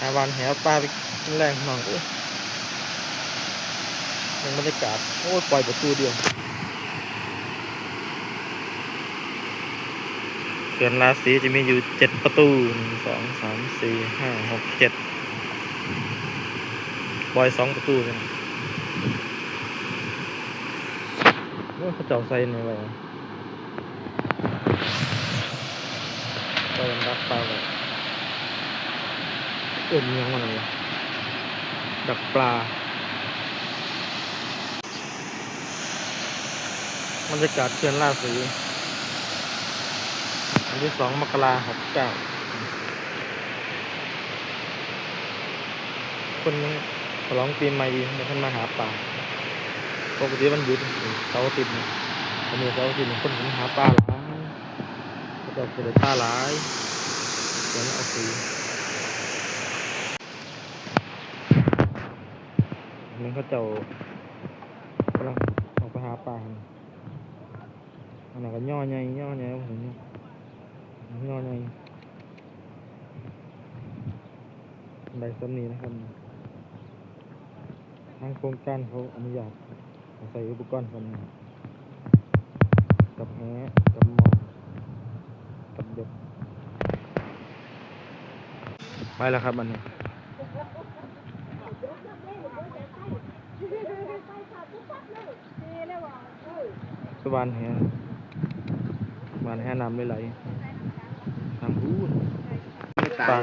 หาวันแหวปลาไปกินแรงหน่อยโอ้ยยังบรรยากาศโอ้ยปล่อยประตูเดียวเขื่อนราศีจะมีอยู่เจ็ดประตูหนึ่งสองสามสี่ห้าหกเจ็ดปล่อยสองประตูเลยนะโอ้ยเขาเจ้าใส่ในไว้ปล่อยมันรักปลาไว้ เอื่นยังมันอะไรดักปลาบรรยากาศเขื่อนราศีวันที่สองมกราหกเก้าคนยังฉลองปีใหม่ดีไม่ท่านมาหาป่าปกติวันหยุดเสาร์อาทิตย์วันนี้เสาร์อาทิตย์คนหาปลาหลายเขาจะเกิดปลาหลายเขื่อนราศี นนี้เขาเจ้ากำลังออกไปหาปลาอันนั้นก็ย่อใหญ่ย่อใหญ่ผมย่อใหญ่ใบสำนีนะครับทางโครงการเขาอนุญาตใส่อุปกรณ์สำนีกับแหกับมองกับเด็กไปแล้วครับอันนี้ สวานแหสวานแหน้ำไม่ไหลทางอู้นตาย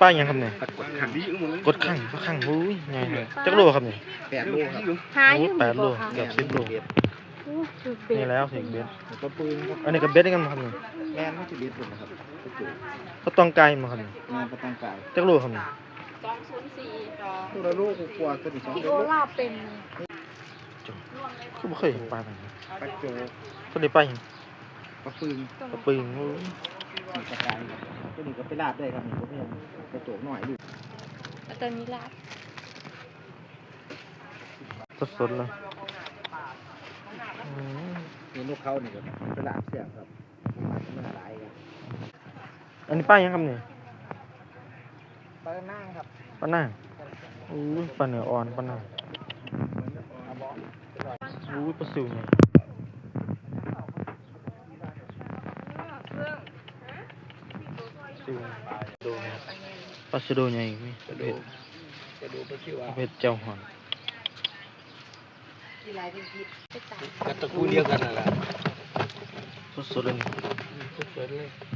ป้ายังครับเนี่ยปรากฏขันดีอยู่มึงกดข้างปลาข้างอุ้ยไงเลยจักโลครับเนี่ยแปดโลครับหาอยู่แปดโลบ่ค่ะเกือบสิบโลอู้คือเป็นี่ดแล้วถึงเบ็ดก็ปืนครับอันนี้กับเบ็ดได้กันมาครับเนี่ยแมนไม่ใช่เบ็ดผมนะครับกระจุกก็ต้องไกลมาครับเนี่ยงานประตังกายจักโลครับเนี่ยสองศูนย์สี่ต่อตัวละโลกกว่าตัวที่สองพี่โลโอลาเป็น คือไม่เคยเห็นปลาแบบนี้กระโจกก็ได้ปลาอย่างกระปืนกระปืนอุ้ยสีกระจายครับตัวนี้ก็ไปลาบได้ครับนี่ผมเห็นกระโจกหน่อยดูแล้วตอนนี้ลาบสดๆเลยอืมมีนกเขานี่ก็ไปลาบเสียงครับมันตายครับอันนี้ปลายังครับเนี่ยปลาหน้าครับปลาหน้าอุ้ยปลาเนื้ออ่อนปลาหน้าอา บออุ้ยปลาซิวเนี่ยซิวโดปลาซิโดใหญ่ไหมกระโดเผ็ดดกระโดดไปชื่อว่าเผ็ดเจ้าหอนกระตะกูเดียวกันนั่นแหละสดๆเลยนี่สวยเลย